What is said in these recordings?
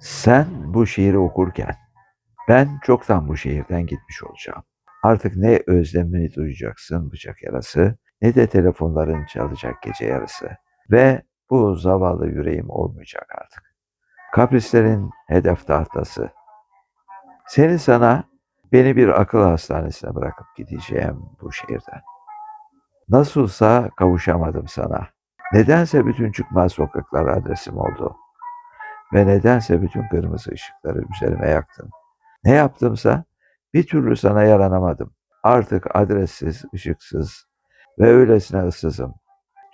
Sen bu şiiri okurken ben çoktan bu şehirden gitmiş olacağım. Artık ne özlemini duyacaksın bıçak yarası ne de telefonların çalacak gece yarısı. Ve bu zavallı yüreğim olmayacak artık. Kaprislerin hedef tahtası. Seni sana beni bir akıl hastanesine bırakıp gideceğim bu şehirden. Nasılsa kavuşamadım sana. Nedense bütün çıkmaz sokaklar adresim oldu. Ve nedense bütün kırmızı ışıkları üzerime yaktın. Ne yaptımsa bir türlü sana yaranamadım. Artık adressiz, ışıksız ve öylesine ıssızım.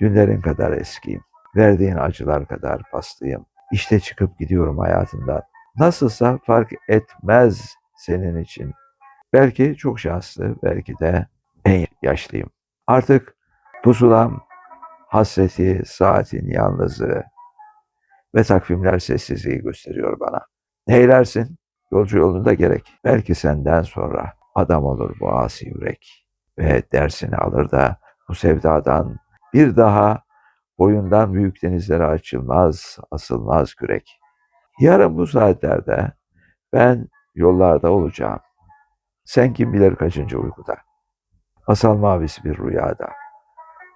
Dünlerin kadar eskiyim. Verdiğin acılar kadar paslıyım. İşte çıkıp gidiyorum hayatından. Nasılsa fark etmez senin için. Belki çok şanslı, belki de en yaşlıyım. Artık pusulam, hasreti, saatin yalnızlığı ve takvimler sessizliği gösteriyor bana. Neylersin? Yolcu yolunda gerek. Belki senden sonra adam olur bu asi yürek ve dersini alır da bu sevdadan bir daha boyundan büyük denizlere açılmaz, asılmaz kürek. Yarın bu saatlerde ben yollarda olacağım. Sen kim bilir kaçıncı uykuda. Masal mavisi bir rüyada.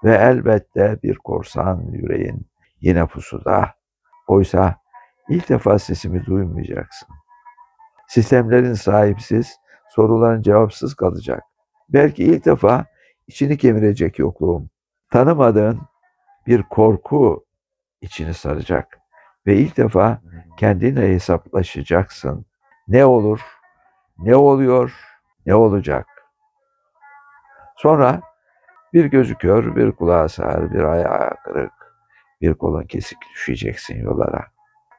Ve elbette bir korsan yüreğin yine pusuda. Oysa ilk defa sesimi duymayacaksın. Sistemlerin sahipsiz, soruların cevapsız kalacak. Belki ilk defa içini kemirecek yokluğum. Tanımadığın bir korku içini saracak. Ve ilk defa kendine hesaplaşacaksın. Ne olur, ne oluyor, ne olacak. Sonra bir gözü kör, bir kulağı sağır, bir ayağı kırık, bir kolun kesik düşeceksin yollara.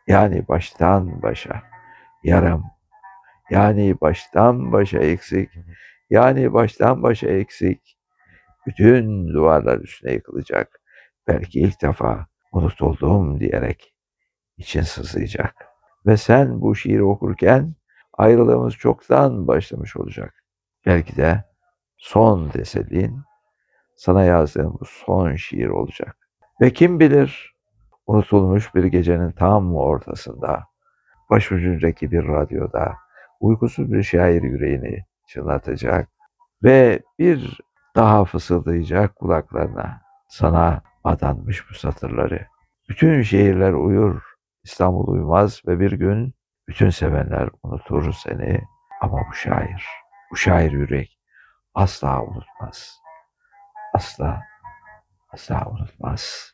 Yani baştan başa yarım, yani baştan başa eksik, yani baştan başa eksik. Bütün duvarlar üstüne yıkılacak. Belki ilk defa unutuldum diyerek için sızlayacak. Ve sen bu şiiri okurken ayrılığımız çoktan başlamış olacak. Belki de son tesellin sana yazdığım bu son şiir olacak. Ve kim bilir unutulmuş bir gecenin tam ortasında, başucundaki bir radyoda uykusuz bir şair yüreğini çınlatacak ve bir daha fısıldayacak kulaklarına sana adanmış bu satırları. Bütün şehirler uyur, İstanbul uyumaz ve bir gün bütün sevenler unutur seni ama bu şair, bu şair yürek asla unutmaz. Asla, asla unutmaz.